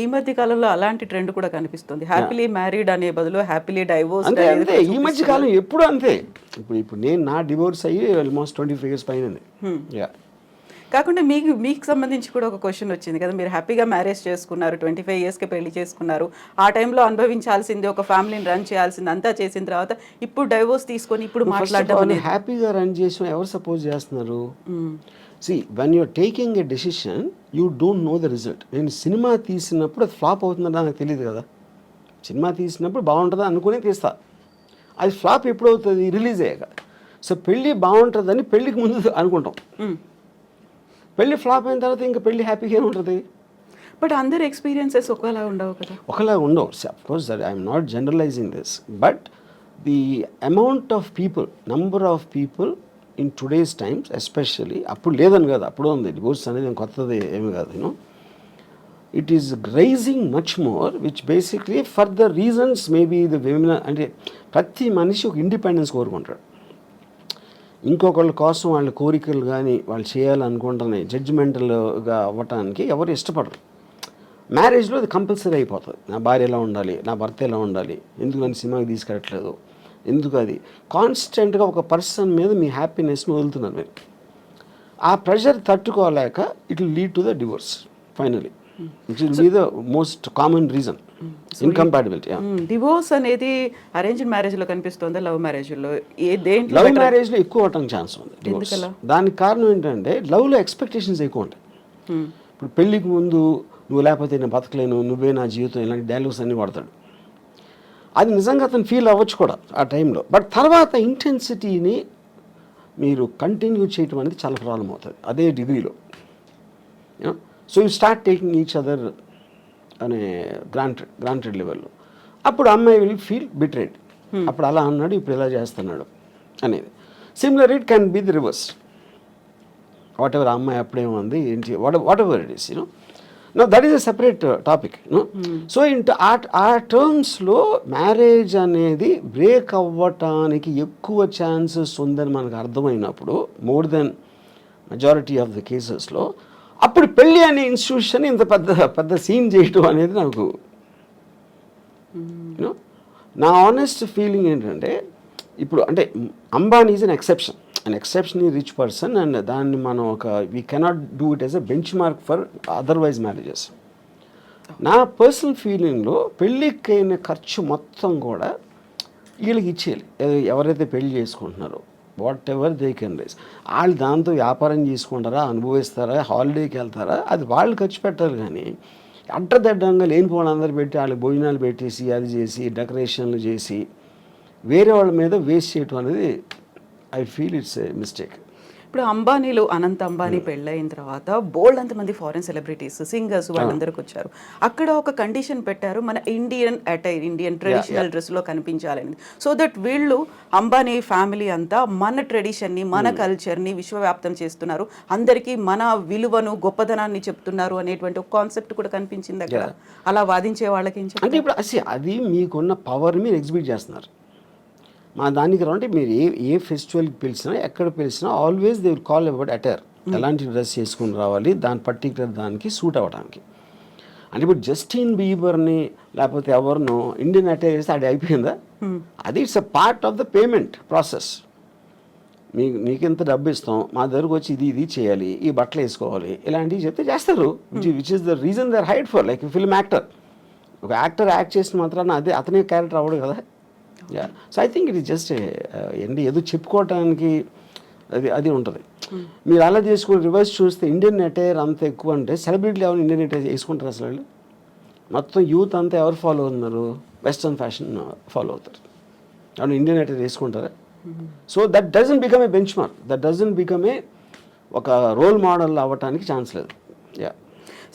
ఈ మధ్య కాలంలో అలాంటి ట్రెండ్ కూడా కనిపిస్తుంది. హ్యాపీలీ మ్యారీడ్ అనే బదులు హ్యాపీలీ డైవోర్స్ అంతే అంతే. ఈ మధ్య కాలం ఎప్పుడు అంతే. ఇప్పుడు ఇప్పుడు నేను నా డివోర్స్ అయ్యి ఆల్మోస్ట్ ట్వంటీ ఫైవ్ ఇయర్స్ పైన యా కాకుండా మీకు మీకు సంబంధించి కూడా ఒక క్వశ్చన్ వచ్చింది కదా. మీరు హ్యాపీగా మ్యారేజ్ చేసుకున్నారు ట్వంటీ ఫైవ్ ఇయర్స్కి పెళ్ళి చేసుకున్నారు. ఆ టైంలో అనుభవించాల్సింది ఒక ఫ్యామిలీని రన్ చేయాల్సింది అంతా చేసిన తర్వాత ఇప్పుడు డైవోర్స్ తీసుకొని ఇప్పుడు మాట్లాడడం హ్యాపీగా రన్ చేసిన ఎవరు సపోజ్ చేస్తున్నారు? See when you're taking a decision you don't know the result నేను సినిమా తీసినప్పుడు అది ఫ్లాప్ అవుతుందా నాకు తెలియదు కదా. సినిమా తీసినప్పుడు బాగుంటుందా అనుకునే తీస్తా. అది ఫ్లాప్ ఎప్పుడు అవుతుంది రిలీజ్ అయ్యాక. సో పెళ్ళి బాగుంటుందని పెళ్ళికి ముందు అనుకుంటాం. పెళ్ళి ఫ్లాప్ అయిన తర్వాత ఇంకా పెళ్ళి హ్యాపీగా ఉంటుంది. బట్ అందరి ఎక్స్పీరియన్సెస్ ఒకలా ఉండవు కదా. ఒకలా ఉండవు. Course that I'm not generalising this but the amount of people number of people in today's times especially అప్పుడు లేదని కాదు అప్పుడు ఉంది. డివోర్స్ అనేది కొత్తది ఏమి కాదు you know it is rising much more which basically for the reasons maybe the women అంటే ప్రతి మనిషి ఒక ఇండిపెండెన్స్ కోరుకుంటాడు. ఇంకొకళ్ళ కోసం వాళ్ళ కోరికలు కానీ వాళ్ళు చేయాలనుకుంటున్నాయి జడ్జిమెంటల్గా అవ్వటానికి ఎవరు ఇష్టపడరు. మ్యారేజ్లో అది కంపల్సరీ అయిపోతుంది. నా భార్య ఎలా ఉండాలి? నా భర్త ఎలా ఉండాలి? ఎందుకు నన్ను సినిమాకి తీసుకెళ్ళట్లేదు? ఎందుకు అది కాన్స్టెంట్గా ఒక పర్సన్ మీద మీ హ్యాపీనెస్ని వదులుతున్నారు మీరు. ఆ ప్రెషర్ తట్టుకోలేక it will lead to the divorce finally. It will be the most common reason incompatibility divorce అనేది అరేంజ్డ్ మ్యారేజ్లో కనిపిస్తుందా? లవ్ మ్యారేజ్లో? ఏ దేంట్లో లవ్ మ్యారేజ్లో ఎక్కువ అవటానికి ఛాన్స్ ఉంది. దానికి కారణం ఏంటంటే లవ్లో ఎక్స్పెక్టేషన్స్ ఎక్కువ ఉంటాయి. Hmm. ఇప్పుడు పెళ్ళికి ముందు నువ్వు లేకపోతే నేను బతకలేను నువ్వే నా జీవితం ఇలాంటి డైలాగ్స్ అన్ని వాడతాడు అది నిజంగా అతను ఫీల్ అవ్వచ్చు కూడా ఆ టైంలో బట్ తర్వాత ఇంటెన్సిటీని మీరు కంటిన్యూ చేయటం అనేది చాలా ప్రాబ్లం అవుతుంది అదే డిగ్రీలో so you start taking each other అనే గ్రాంటెడ్ గ్రాంటెడ్ లెవెల్లో అప్పుడు అమ్మాయి విల్ ఫీల్ బిట్రేడ్ అప్పుడు అలా అన్నాడు ఇప్పుడు ఇలా చేస్తున్నాడు అనేది. Similar it can be the reverse whatever అమ్మాయి అప్పుడేముంది ఏంటి what whatever it is you know no that is a separate topic so ఇంట ఆ ఆ టర్మ్స్లో మ్యారేజ్ అనేది బ్రేక్ అవ్వటానికి ఎక్కువ ఛాన్సెస్ ఉందని మనకు అర్థమైనప్పుడు more than majority of the కేసెస్లో అప్పుడు పెళ్ళి అనే ఇన్స్టిట్యూషన్ ఇంత పెద్ద పెద్ద సీన్ చేయటం అనేది నాకు యూనో నా ఆనెస్ట్ ఫీలింగ్ ఏంటంటే ఇప్పుడు అంటే Ambani is an exception an exception rich person and దాన్ని మనం ఒక we cannot do it as a benchmark for otherwise marriages నా పర్సనల్ ఫీలింగ్లో పెళ్ళికైన ఖర్చు మొత్తం కూడా వీళ్ళకి ఇచ్చేయాలి. ఎవరైతే పెళ్ళి చేసుకుంటున్నారో whatever they can raise వాళ్ళు దాంతో వ్యాపారం చేసుకుంటారా అనుభవిస్తారా హాలిడేకి వెళ్తారా అది వాళ్ళు ఖర్చు పెట్టాలి కానీ అడ్డదడ్డంగా లేనిపోవడం అందరు పెట్టి వాళ్ళకి భోజనాలు పెట్టేసి అది చేసి డెకరేషన్లు చేసి వేరే వాళ్ళ మీద వేస్ట్ చేయటం అనేది I feel it's a mistake ఇప్పుడు అంబానీలు అనంత్ అంబానీ పెళ్ళైన తర్వాత బోల్డ్ అంతమంది ఫారెన్ సెలబ్రిటీస్ సింగర్స్ వాళ్ళందరికి వచ్చారు. అక్కడ ఒక కండిషన్ పెట్టారు మన ఇండియన్ అటైర్ ఇండియన్ ట్రెడిషనల్ డ్రెస్లో కనిపించాలని సో దట్ వీళ్ళు అంబానీ ఫ్యామిలీ అంతా మన ట్రెడిషన్ని మన కల్చర్ని విశ్వవ్యాప్తం చేస్తున్నారు. అందరికీ మన విలువను గొప్పదనాన్ని చెప్తున్నారు అనేటువంటి ఒక కాన్సెప్ట్ కూడా కనిపించింది అక్కడ. అలా వాదించే వాళ్ళకి? అంటే ఇప్పుడు అసలు అది మీకున్న పవర్ మీరు ఎగ్జిబిట్ చేస్తున్నారు. మా దానికి అంటే మీరు ఏ ఏ ఫెస్టివల్కి పిలిచినా ఎక్కడ పిలిచినా always they will call about attire ఎలాంటి డ్రెస్ చేసుకుని రావాలి దాని పర్టికులర్ దానికి సూట్ అవ్వడానికి. అంటే ఇప్పుడు జస్టిన్ బీబర్ని లేకపోతే ఎవరినో ఇండియన్ అటైర్ చేస్తే అది అయిపోయిందా? అది it's a part of the payment process మీకు మీకు ఎంత డబ్బు ఇస్తాం మా దగ్గరకు వచ్చి ఇది ఇది చేయాలి ఈ బట్టలు వేసుకోవాలి ఇలాంటివి చెప్తే చేస్తారు. Which is the reason there hide for like film actor ఒక యాక్టర్ యాక్ట్ చేసిన మాత్రాన అదే అతనే క్యారెక్టర్ అవ్వడు కదా. So I think it is just ఏంటి ఏదో చెప్పుకోవటానికి అది అది ఉంటుంది. మీరు అలా చేసుకుని రివర్స్ చూస్తే ఇండియన్ అటైర్ అంత ఎక్కువ అంటే సెలబ్రిటీలు ఎవరు ఇండియన్ అటైర్ వేసుకుంటారు అసలు వాళ్ళు? మొత్తం యూత్ అంతా ఎవరు ఫాలో అవుతున్నారు వెస్ట్రన్ ఫ్యాషన్ ఫాలో అవుతారు. అవును ఇండియన్ అటైర్ వేసుకుంటారా? So that doesn't become a benchmark that doesn't become a ఒక రోల్ మోడల్ అవ్వటానికి ఛాన్స్ లేదు. యా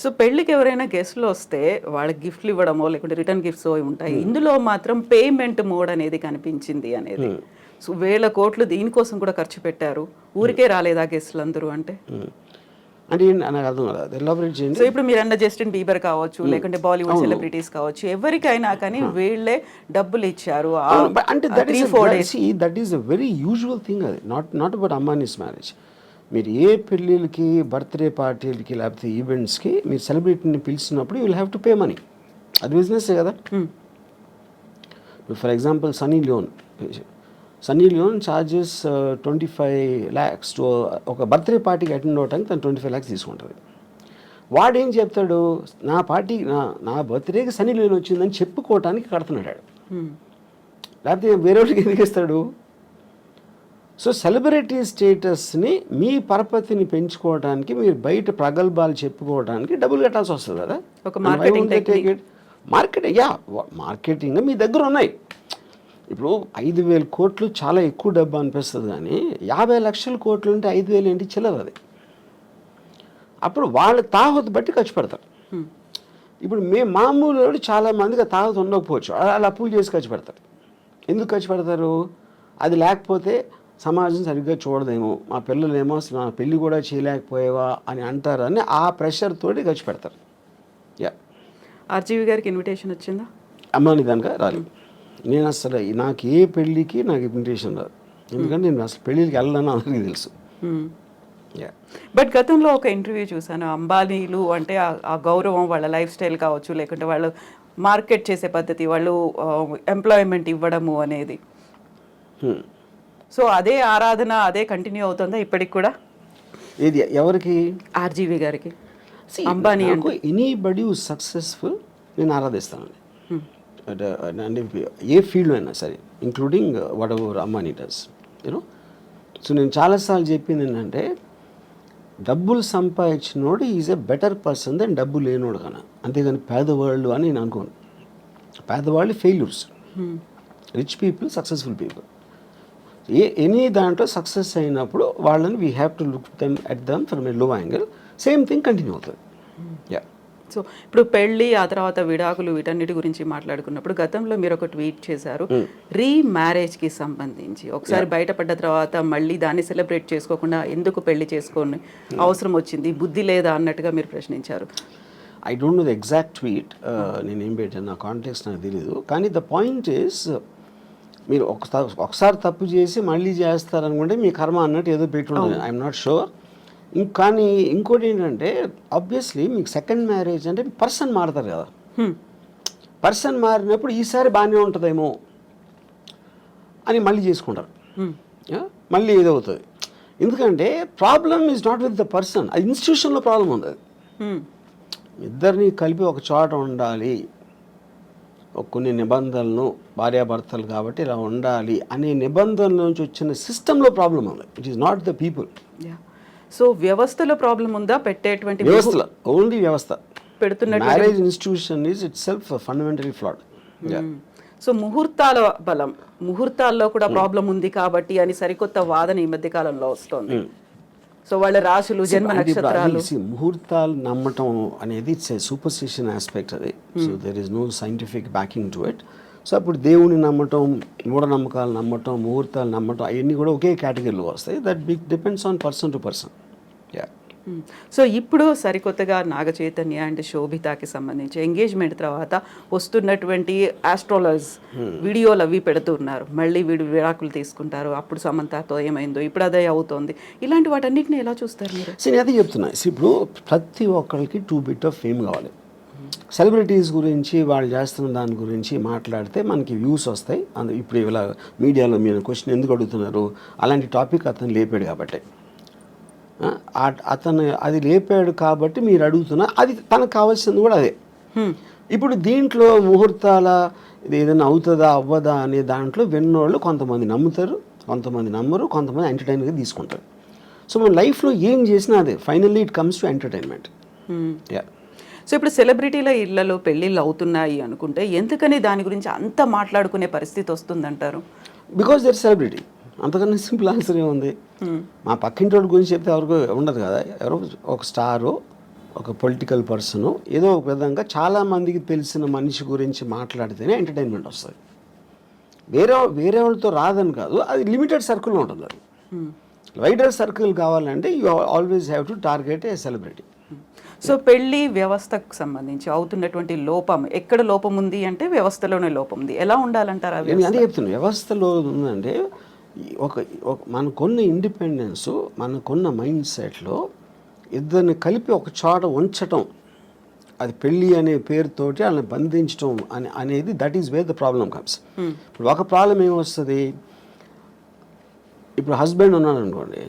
సో పెళ్ళికి ఎవరైనా గెస్ట్లు వస్తే వాళ్ళకి గిఫ్ట్లు ఇవ్వడమో లేకుంటే రిటర్న్ గిఫ్ట్స్ ఉంటాయి. ఇందులో మాత్రం పేమెంట్ మోడ్ అనేది కనిపించింది అనేది. సో వేల కోట్లు దీనికోసం కూడా ఖర్చు పెట్టారు. ఊరికే రాలేదా గెస్ట్లు అందరూ అంటే? అంటే ఏంటి? నాకు అర్థం కదా. ఎలాబరేట్ చేయండి సో ఇప్పుడు మీరు అన్న జస్టిన్ బీబర్ కావచ్చు లేకుంటే బాలీవుడ్ సెలబ్రిటీస్ కావచ్చు ఎవరికైనా కానీ వీళ్ళే డబ్బులు ఇచ్చారు. అంటే that is that is a very usual thing అది. Not not about Ambanis marriage మీరు ఏ పెళ్ళిళ్ళకి బర్త్డే పార్టీలకి లేకపోతే ఈవెంట్స్కి మీరు సెలబ్రిటీని పిలిచినప్పుడు you will have to pay money అది బిజినెస్సే కదా. For example Sunny Leone Sunny Leone charges twenty five lakhs to ఒక బర్త్డే పార్టీకి అటెండ్ అవడానికి తను ట్వంటీ ఫైవ్ ల్యాక్స్ తీసుకుంటుంది వాడు ఏం చెప్తాడు నా పార్టీ నా నా బర్త్డేకి సన్నీ లియోన్ వచ్చిందని చెప్పుకోవటానికి కడుతున్నాడు. Hmm. లేకపోతే వేరే వాళ్ళకి ఎందుకు ఇస్తాడు సో సెలబ్రిటీ స్టేటస్ని మీ పరపతిని పెంచుకోవడానికి మీరు బయట ప్రగల్భాలు చెప్పుకోవడానికి డబ్బులు కట్టాల్సి వస్తుంది కదా. ఒక marketing technique. Market yeah marketing మీ దగ్గర ఉన్నాయి. ఇప్పుడు ఐదు వేల కోట్లు చాలా ఎక్కువ డబ్బు అనిపిస్తుంది కానీ యాభై లక్షల కోట్లు ఉంటే ఐదు వేలు ఏంటి? చిల్లర అది. అప్పుడు వాళ్ళ తాహత బట్టి ఖర్చు పెడతారు. ఇప్పుడు మేము మామూలు చాలా మందికి ఆ తాహత ఉండకపోవచ్చు. అలా అలా అప్పులు చేసి ఖర్చు పెడతారు. ఎందుకు ఖర్చు పెడతారు? అది లేకపోతే సమాజం సరిగ్గా చూడదేమో. మా పిల్లలేమో అసలు మా పెళ్ళి కూడా చేయలేకపోయేవా అని అంటారని ఆ ప్రెషర్ తోటి ఖర్చు పెడతారు. యా ఆర్జీవి గారికి ఇన్విటేషన్ వచ్చిందా? అమ్మాని కనుక రాలేదు. నేను అసలు నాకు ఏ పెళ్ళికి నాకు ఇన్విటేషన్ రాదు. ఎందుకంటే నేను అసలు పెళ్ళికి వెళ్ళాలని అందరికీ తెలుసు. యా బట్ గతంలో ఒక ఇంటర్వ్యూ చూసాను అంబానీలు అంటే ఆ గౌరవం వాళ్ళ లైఫ్ స్టైల్ కావచ్చు లేకుంటే వాళ్ళు మార్కెట్ చేసే పద్ధతి వాళ్ళు ఎంప్లాయ్మెంట్ ఇవ్వడము అనేది. సో అదే ఆరాధన అదే కంటిన్యూ అవుతుందా ఇప్పటికి కూడా? ఏది ఎవరికి? ఆర్జీవి గారికి. అంబానీ ఎనీబడి సక్సెస్ఫుల్ నేను ఆరాధిస్తానండి. అంటే అంటే ఏ ఫీల్డ్ అయినా సరే ఇంక్లూడింగ్ వాట్ ఎవర్ అమ్మానీ డస్ యూనో సో నేను చాలాసార్లు చెప్పింది ఏంటంటే డబ్బులు సంపాదించినోడు is a better person than డబ్బు లేనోడు కన్నా. అంతేగాని పేదవాళ్ళు అని నేను అనుకోను. పేదవాళ్ళు failures rich people successful people a any దాంట్లో సక్సెస్ అయినప్పుడు వాళ్ళని we have to look them at them from a low angle same thing continue అవుతుంది. యా సో ఇప్పుడు పెళ్ళి ఆ తర్వాత విడాకులు వీటన్నిటి గురించి మాట్లాడుకున్నప్పుడు గతంలో మీరు ఒక ట్వీట్ చేశారు. రీ మ్యారేజ్కి సంబంధించి. ఒకసారి బయటపడ్డ తర్వాత మళ్ళీ దాన్ని సెలబ్రేట్ చేసుకోకుండా ఎందుకు పెళ్ళి చేసుకొని అవసరం వచ్చింది? బుద్ధి లేదా అన్నట్టుగా మీరు ప్రశ్నించారు. I don't know the exact tweet నేను ఏం పెట్టాను? నా కాంటెక్స్ నాకు తెలియదు కానీ ద పాయింట్ ఈస్ మీరు ఒకసారి ఒకసారి తప్పు చేసి మళ్ళీ చేస్తారనుకుంటే మీ కర్మ అన్నట్టు ఏదో పెట్టుంటుంది. ఐఎమ్ నాట్ షూర్ కానీ ఇంకోటి ఏంటంటే ఆబ్వియస్లీ మీకు సెకండ్ మ్యారేజ్ అంటే పర్సన్ మారుతారు కదా. పర్సన్ మారినప్పుడు ఈసారి బాగానే ఉంటుందేమో అని మళ్ళీ చేసుకుంటారు? మళ్ళీ ఏదవుతుంది. ఎందుకంటే problem is not with the person అది ఇన్స్టిట్యూషన్లో ప్రాబ్లం ఉంది. అది. ఇద్దరిని కలిపి ఒక చోట ఉండాలి. కొన్ని నిబంధనలను భార్యాభర్తలు కాబట్టి ఇలా ఉండాలి అనే నిబంధనల నుంచి వచ్చిన సిస్టంలో ప్రాబ్లం ఉంది. It is not the people. So వ్యవస్థలో ప్రాబ్లం ఉందా? పెట్టేటువంటి వ్యవస్థలో. ఓన్లీ వ్యవస్థ. పెడుతున్నటువంటి marriage institution is itself fundamentally flawed so ముహూర్తాల బలం. ముహూర్తాల్లో కూడా ప్రాబ్లం ఉంది కాబట్టి అని సరికొత్త వాదన ఈ మధ్య కాలంలో వస్తోంది సో వాళ్ళ రాశులు జన్మ నక్షత్రాలు. ముహూర్తాలు నమ్మటం అనేది ఇట్స్ ఏ సూపర్స్టిషన్ ఆస్పెక్ట్ అది so there is no scientific backing to it so అప్పుడు దేవుని నమ్మటం మూఢనమ్మకాలు నమ్మటం ముహూర్తాలు నమ్మటం అవన్నీ కూడా ఒకే కేటగిరీలో వస్తాయి. That big depends on person to person. So ఇప్పుడు సరికొత్తగా నాగ చైతన్య అండ్ శోభితాకి సంబంధించి ఎంగేజ్మెంట్ తర్వాత వస్తున్నటువంటి ఆస్ట్రాలజర్స్ వీడియోలు అవి పెడుతున్నారు. మళ్ళీ వీడు విడాకులు తీసుకుంటారు. అప్పుడు సమంతతో ఏమైందో ఇప్పుడు అదే అవుతోంది. ఇలాంటి వాటన్నిటిని ఎలా చూస్తారు మీరు? నేను అదే చెప్తున్నా. ఇప్పుడు ప్రతి ఒక్కరికి టూ బిట్ ఆఫ్ ఫేమ్ కావాలి. సెలబ్రిటీస్ గురించి వాళ్ళు చేస్తున్న దాని గురించి మాట్లాడితే మనకి వ్యూస్ వస్తాయి. అందు ఇప్పుడు ఇలా మీడియాలో మీరు క్వశ్చన్ ఎందుకు అడుగుతున్నారు? అలాంటి టాపిక్ అతను లేపాడు కాబట్టి. అతను అది లేపాడు కాబట్టి మీరు అడుగుతున్నా అది తనకు కావాల్సింది కూడా అదే. ఇప్పుడు దీంట్లో ముహూర్తాల ఇది ఏదైనా అవుతుందా అవ్వదా అనే దాంట్లో విన్నోళ్ళు కొంతమంది నమ్ముతారు కొంతమంది నమ్మరు కొంతమంది ఎంటర్టైన్గా తీసుకుంటారు. సో మన లైఫ్లో ఏం చేసినా అదే finally it comes to entertainment. Yeah so ఇప్పుడు సెలబ్రిటీల ఇళ్ళలో పెళ్ళిళ్ళు అవుతున్నాయి అనుకుంటే ఎందుకని దాని గురించి అంత మాట్లాడుకునే పరిస్థితి వస్తుందంటారు? బికాస్ దర్ సెలబ్రిటీ అంతకన్నా సింపుల్ ఆన్సర్ ఏముంది? మా పక్కింటి వాడి గురించి చెప్తే ఎవరికి ఉండదు కదా? ఎవరో ఒక స్టారు ఒక పొలిటికల్ పర్సన్ ఏదో ఒక విధంగా చాలా మందికి తెలిసిన మనిషి గురించి మాట్లాడితేనే ఎంటర్టైన్మెంట్ వస్తుంది. వేరే వేరే వాళ్ళతో రాదని కాదు అది లిమిటెడ్ సర్కిల్లో ఉంటుంది అది. వైడర్ సర్కిల్ కావాలంటే you always have to target a celebrity. So పెళ్ళి వ్యవస్థకు సంబంధించి అవుతున్నటువంటి లోపం ఎక్కడ లోపం ఉంది అంటే వ్యవస్థలోనే లోపం ఉంది. ఎలా ఉండాలంటారు అవి నేను అదే చెప్తున్నాను వ్యవస్థలో ఉందంటే ఒక మనకున్న ఇండిపెండెన్స్ మనకున్న మైండ్ సెట్లో ఇద్దరిని కలిపి ఒక చోట ఉంచటం అది పెళ్ళి అనే పేరుతోటి వాళ్ళని బంధించడం అని అనేది that is where the problem comes ఇప్పుడు ఒక ప్రాబ్లం ఏమొస్తుంది? ఇప్పుడు హస్బెండ్ ఉన్నాడు అనుకోండి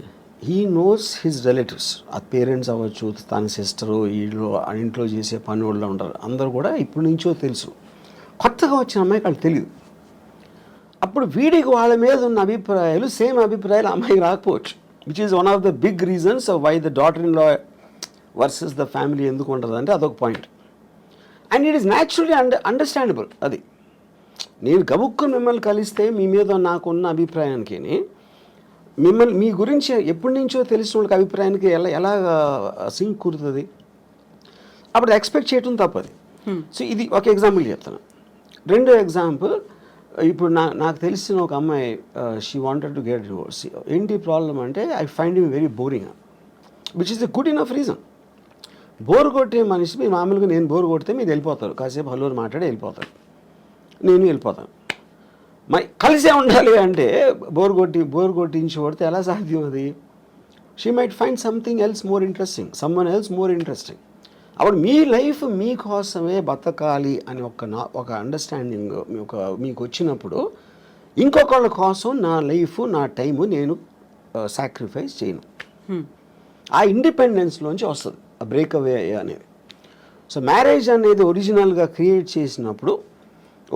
హీ నోస్ హిజ్ రిలేటివ్స్ ఆ పేరెంట్స్ అవ్వచ్చు తన సిస్టరు వీళ్ళు ఆ ఇంట్లో చేసే పని వాళ్ళు ఉంటారు. అందరూ కూడా ఇప్పటి నుంచో తెలుసు. కొత్తగా వచ్చిన అమ్మాయికి వాళ్ళు తెలియదు అప్పుడు వీడికి వాళ్ళ మీద ఉన్న అభిప్రాయాలు సేమ్ అభిప్రాయాలు అమ్మాయికి రాకపోవచ్చు. Which is one of the big reasons why the daughter in law versus the family ఎందుకు ఉంటుంది అంటే అదొక point and it is naturally under understandable అది. నేను గబుక్కుని మిమ్మల్ని కలిస్తే మీ మీద నాకున్న అభిప్రాయానికి మిమ్మల్ని మీ గురించి ఎప్పటి నుంచో తెలిసిన వాళ్ళకి అభిప్రాయానికి ఎలా ఎలా సింక్ కుదురుతుంది? అప్పుడు ఎక్స్పెక్ట్ చేయటం తప్పది. సో ఇది ఒక ఎగ్జాంపుల్ చెప్తాను రెండో ఎగ్జాంపుల్ ఇప్పుడు నా నాకు తెలిసిన ఒక అమ్మాయి she wanted to get divorce ఏంటి ప్రాబ్లం అంటే I find him very boring which is the good enough reason bore కొట్టే మనిషి మీరు మామూలుగా నేను బోర్ కొడితే మీరు వెళ్ళిపోతారు. కాసేపు హలోని మాట్లాడి వెళ్ళిపోతారు. నేను వెళ్ళిపోతాను. మరి కలిసే ఉండాలి అంటే బోర్ కొట్టి బోర్ కొట్టించి కొడితే ఎలా సాధ్యం అది? She might find something else more interesting someone else more interesting అప్పుడు మీ లైఫ్ మీకోసమే బతకాలి అని ఒక నా ఒక అండర్స్టాండింగ్ ఒక మీకు వచ్చినప్పుడు ఇంకొకళ్ళ కోసం నా లైఫ్ నా టైము నేను సాక్రిఫైస్ చేయను. ఆ ఇండిపెండెన్స్లోంచి వస్తుంది ఆ బ్రేక్ అవే అనేది. సో మ్యారేజ్ అనేది ఒరిజినల్గా క్రియేట్ చేసినప్పుడు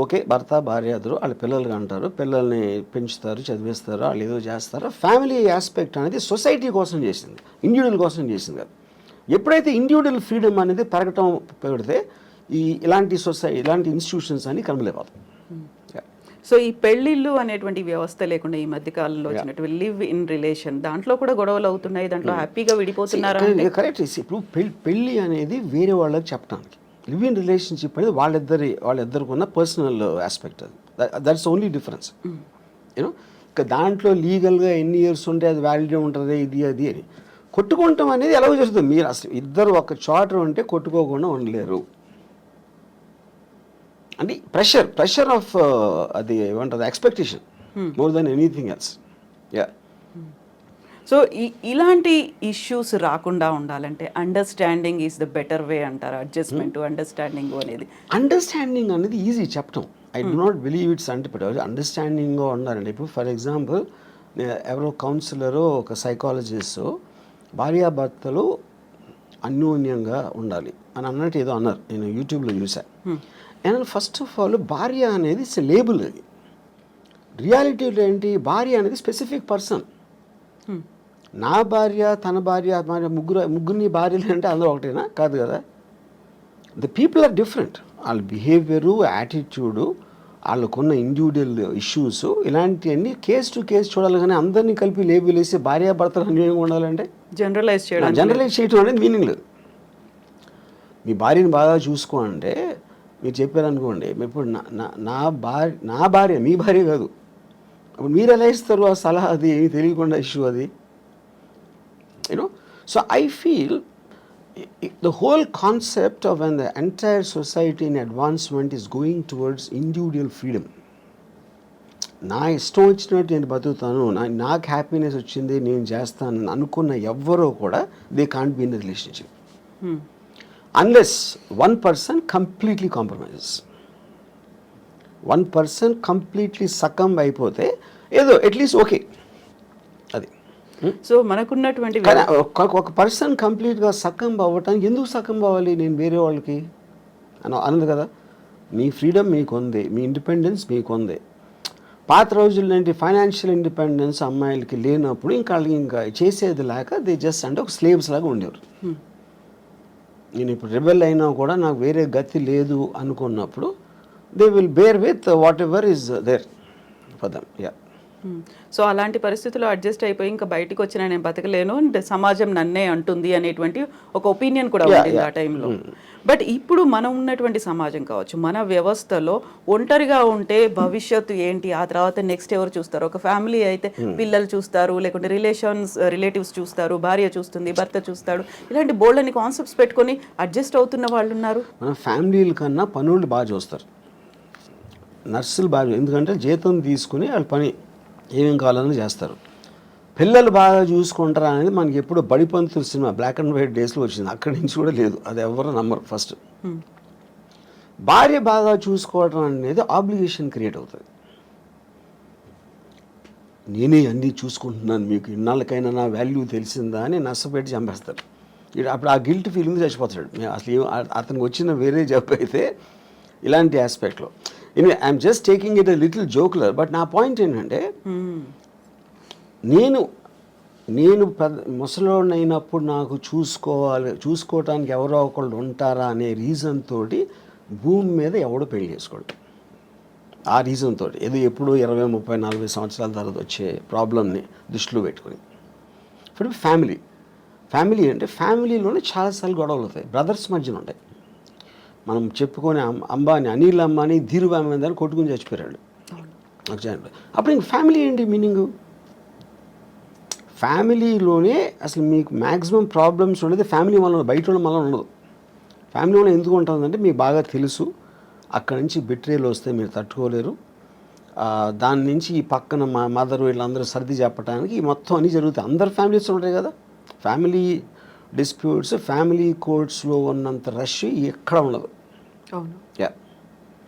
ఓకే భర్త భార్య ఇద్దరు వాళ్ళ పిల్లలుగా అంటారు పిల్లల్ని పెంచుతారు చదివిస్తారు వాళ్ళు ఏదో చేస్తారు ఫ్యామిలీ ఆస్పెక్ట్ అనేది సొసైటీ కోసం చేసింది ఇండివిజువల్ కోసం చేసింది కాదు. ఎప్పుడైతే ఇండివిజువల్ ఫ్రీడమ్ అనేది పెరగటం పెడితే ఈ ఇలాంటి సొసైటీ ఇలాంటి ఇన్స్టిట్యూషన్స్ అని కనుమలేకపోతాం సో ఈ పెళ్ళిళ్ళు అనేటువంటి వ్యవస్థ లేకుండా ఈ మధ్య కాలంలో లివ్ ఇన్ రిలేషన్ దాంట్లో కూడా గొడవలు అవుతున్నాయి దాంట్లో హ్యాపీగా విడిపోతున్నారా కరెక్ట్. ఇప్పుడు పెళ్ళి పెళ్ళి అనేది వేరే వాళ్ళకి చెప్పడానికి లివ్ ఇన్ రిలేషన్షిప్ అనేది వాళ్ళిద్దరి వాళ్ళిద్దరికి ఉన్న పర్సనల్ ఆస్పెక్ట్ అది. That's only difference. You know ఇక దాంట్లో లీగల్గా ఎన్ని ఇయర్స్ ఉంటే అది వ్యాలిడే ఉంటుంది ఇది అది అని. కొట్టుకుంటాం అనేది ఎలా చేస్తుంది. మీరు అసలు ఇద్దరు ఒక చోట ఉంటే కొట్టుకోకుండా ఉండలేరు. అంటే ప్రెషర్ ప్రెషర్ ఆఫ్ అది ఏమంటుంది expectation more than anything else. Yeah. So ఇలాంటి ఇష్యూస్ రాకుండా ఉండాలంటే understanding is the better way అంటారు. అడ్జస్ట్మెంట్ అండర్స్టాండింగ్ అనేది. అండర్స్టాండింగ్ అనేది ఈజీ చెప్పటం. I do not believe it's అంటే అండర్స్టాండింగ్గా ఉండాలండి ఇప్పుడు ఫర్ ఎగ్జాంపుల్ ఎవరో కౌన్సిలరు ఒక సైకాలజిస్ట్ భార్యాభర్తలు అన్యోన్యంగా ఉండాలి అని అన్నట్టు ఏదో అన్నారు. నేను యూట్యూబ్లో చూశాను అండ్ ఫస్ట్ ఆఫ్ ఆల్ భార్య అనేది ఇట్స్ లేబుల్ అది. రియాలిటీలో ఏంటి? భార్య అనేది స్పెసిఫిక్ పర్సన్. నా భార్య తన భార్య భార్య ముగ్గురు ముగ్గురిని భార్యలు అంటే అందరూ ఒకటేనా? కాదు కదా. ద పీపుల్ ఆర్ డిఫరెంట్ వాళ్ళ బిహేవియరు యాటిట్యూడు వాళ్ళకున్న ఇండివిజువల్ ఇష్యూస్ ఇలాంటివన్నీ కేస్ టు కేస్ చూడాలి కానీ అందరినీ కలిపి లేబుల్ వేసి భార్యాభర్తలు అన్యోన్యంగా ఉండాలంటే జనరలైజ్ చేయడం జనరలైజ్ చేయడం అనేది మీనింగ్ లేదు. మీ భార్యని బాగా చూసుకో అంటే మీరు చెప్పారనుకోండి ఇప్పుడు నా నా భార్య నా భార్య మీ భార్య కాదు. అప్పుడు మీరు ఎలా ఇస్తారు ఆ సలహా అది ఏమి తెలియకుండా ఇష్యూ అది? You know so I feel the whole concept of when the entire society in advancement is going towards individual freedom. నా ఇష్టం వచ్చినట్టు నేను బతుకుతాను నాకు హ్యాపీనెస్ వచ్చింది నేను చేస్తాను అనుకున్న ఎవ్వరూ కూడా they can't be in the relationship unless one person completely compromises one person completely succumb అయిపోతే ఏదో అట్లీస్ట్ ఓకే అది. సో మనకున్నటువంటి కానీ ఒక పర్సన్ కంప్లీట్గా సక్కం అవ్వటానికి ఎందుకు సక్కం అవ్వాలి? నేను వేరే వాళ్ళకి? అని అన్నది కదా. మీ ఫ్రీడమ్ మీకు ఉంది మీ ఇండిపెండెన్స్ మీకు ఉంది పాత రోజుల్లో ఏంటి ఫైనాన్షియల్ ఇండిపెండెన్స్ అమ్మాయిలకి లేనప్పుడు ఇంకా ఇంకా చేసేది లేక దే జస్ట్ అంటే ఒక స్లేవ్స్ లాగా ఉండేవారు. నేను ఇప్పుడు రిబెల్ అయినా కూడా నాకు వేరే గతి లేదు అనుకున్నప్పుడు they will bear with whatever is there for them yeah so అలాంటి పరిస్థితుల్లో అడ్జస్ట్ అయిపోయి ఇంకా బయటకు వచ్చిన నేను బతకలేను సమాజం నన్నే అంటుంది అనేటువంటి ఒక ఒపీనియన్ కూడా ఉంది ఆ. టైంలో. బట్ ఇప్పుడు మనం ఉన్నటువంటి సమాజం కావచ్చు మన వ్యవస్థలో ఒంటరిగా ఉంటే భవిష్యత్తు ఏంటి? ఆ తర్వాత నెక్స్ట్ ఎవరు చూస్తారు? ఒక ఫ్యామిలీ అయితే పిల్లలు చూస్తారు లేకుంటే రిలేషన్స్ రిలేటివ్స్ చూస్తారు భార్య చూస్తుంది భర్త చూస్తాడు. ఇలాంటి బోల్డ్ కాన్సెప్ట్స్ పెట్టుకొని అడ్జస్ట్ అవుతున్న వాళ్ళు ఉన్నారు. మన ఫ్యామిలీల కన్నా పనులు బాగా చూస్తారు. నర్సులు బాగా ఎందుకంటే జీతం తీసుకుని వాళ్ళ పని ఏమేం కావాలని చేస్తారు. పిల్లలు బాగా చూసుకుంటారా అనేది మనకి ఎప్పుడు బడిపంతుల సినిమా బ్లాక్ అండ్ వైట్ డేస్లో వచ్చింది. అక్కడి నుంచి కూడా లేదు. అది ఎవరు నమ్మరు ఫస్ట్. భార్య బాగా చూసుకోవడం అనేది ఆబ్లిగేషన్ క్రియేట్ అవుతుంది. నేనే అన్నీ చూసుకుంటున్నాను మీకు. ఇన్నాళ్ళకైనా నా వాల్యూ తెలిసిందా అని నష్టపెట్టి చంపేస్తారు. అప్పుడు ఆ గిల్ట్ ఫీలింగ్ చచ్చిపోతాడు. మేము అసలు అతనికి వచ్చిన వేరే జాబ్ అయితే ఇలాంటి ఆస్పెక్ట్లో anyway I'm just taking it a little jocular but నా పాయింట్ ఏంటంటే నేను నేను పెద్ద ముసలోడిని అయినప్పుడు నాకు చూసుకోవాలి చూసుకోవటానికి ఎవరో ఒకళ్ళు ఉంటారా అనే రీజన్ తోటి భూమి మీద ఎవడో పెళ్ళి చేసుకోడు. ఆ రీజన్ తోటి. ఏదో ఎప్పుడు ఇరవై ముప్పై నలభై సంవత్సరాల తర్వాత వచ్చే ప్రాబ్లమ్ని దృష్టిలో పెట్టుకుని. ఇప్పుడు ఫ్యామిలీ ఫ్యామిలీ అంటే ఫ్యామిలీలోనే చాలాసార్లు గొడవలు అవుతాయి. బ్రదర్స్ మధ్యన ఉంటాయి. మనం చెప్పుకొని అంబానీ అనిల్ అంబానీ ధీరుభాయ్ అంబానీ అని కొట్టుకుని చచ్చిపోయాడు. అప్పుడు ఇంక ఫ్యామిలీ ఏంటి మీనింగ్ ఫ్యామిలీలోనే అసలు మీకు మ్యాక్సిమం ప్రాబ్లమ్స్ ఉండేది ఫ్యామిలీ వల్ల బయట వాళ్ళ వల్ల ఉండదు. ఫ్యామిలీ వల్ల ఎందుకు ఉంటుందంటే మీకు బాగా తెలుసు అక్కడ నుంచి బెట్రియలు వస్తే మీరు తట్టుకోలేరు. దాని నుంచి ఈ పక్కన మా మదర్ వీళ్ళందరూ సర్ది చెప్పడానికి మొత్తం అన్నీ జరుగుతాయి. అందరు ఫ్యామిలీస్ ఉంటాయి కదా. ఫ్యామిలీ డిస్ప్యూట్స్ ఫ్యామిలీ కోర్ట్స్లో ఉన్నంత రష్ ఎక్కడ ఉండదు. అవును